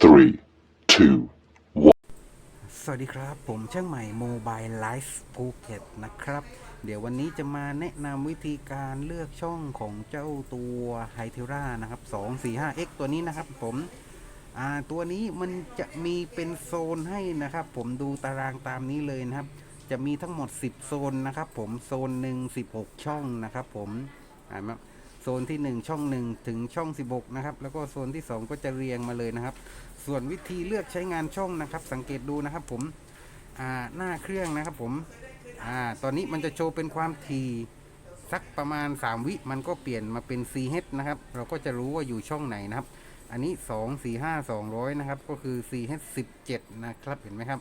three, two, สวัสดีครับ ผมช่างใหม่โมบายไลฟ์ภูเก็ตนะครับ เดี๋ยววันนี้จะมาแนะนำวิธีการเลือกช่องของเจ้าตัวไฮเทรานะครับ 245X ตัวนี้นะครับผมตัวนี้มันจะมีเป็นโซนให้นะครับ ผมดูตารางตามนี้เลยนะครับ จะมีทั้งหมด 10 โซนนะครับ ผมโซนหนึ่ง16 ช่องนะครับ ผมอ่ามา โซนที่ 1 ช่อง 1 ถึงช่อง 16 นะครับ แล้วก็โซนที่ 2 ก็จะเรียงมาเลยนะครับ ส่วนวิธีเลือกใช้งานช่องนะครับ สังเกตดูนะครับผมหน้าเครื่องนะครับผมอตอนนี้มันจะโชว์เป็นความถี่สักประมาณ 3 วิมันก็เปลี่ยนมาเป็น CH นะครับ เราก็จะรู้ว่าอยู่ช่องไหนนะครับ อันนี้ 2 4 5 200 นะครับ ก็คือ CH 17 นะครับ เห็นไหมครับ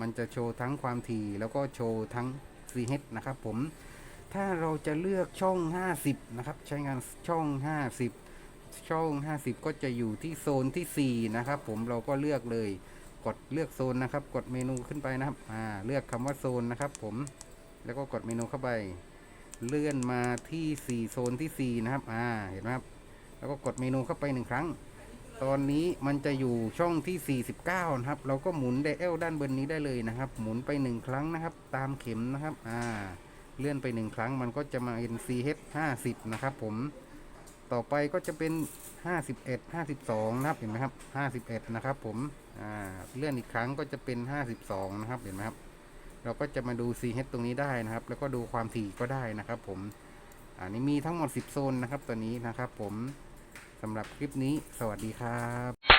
มันจะโชว์ทั้งความถี่แล้วก็โชว์ทั้ง CH นะครับผม ถ้าเราจะเลือกช่อง 50 นะครับ ใช้งานช่อง 50 ช่อง 50 ก็จะอยู่ที่โซนที่ 4 นะครับ ผมเราก็เลือกเลย กดเลือกโซนนะครับ กดเมนูขึ้นไปนะครับ อ่า เลือกคำว่าโซนนะครับ ผม แล้วก็กดเมนูเข้าไป เลื่อนมาที่ 4 โซนที่ 4 นะครับ อ่า เห็นไหมครับ แล้วก็กดเมนูเข้าไปหนึ่งครั้งตอนนี้มันจะอยู่ช่องที่ 49 นะครับ เราก็หมุนไดเอลด้านบนนี้ได้เลยนะครับ หมุนไปหนึ่งครั้งนะครับ ตามเข็มนะครับ อ่า เลื่อนไปหนึ่งครั้งมันก็จะมา NCH 50 นะครับผมต่อไปก็จะเป็น 51 52 นะครับเห็นไหมครับ 51 นะครับผมเลื่อนอีกครั้งก็จะเป็น 52 นะครับเห็นไหมครับ เราก็จะมาดู CH ตรงนี้ได้นะครับ แล้วก็ดูความถี่ก็ได้นะครับผมอันนี้มีทั้งหมด 10 โซนนะครับตัวนี้นะครับผมสำหรับคลิปนี้สวัสดีครับ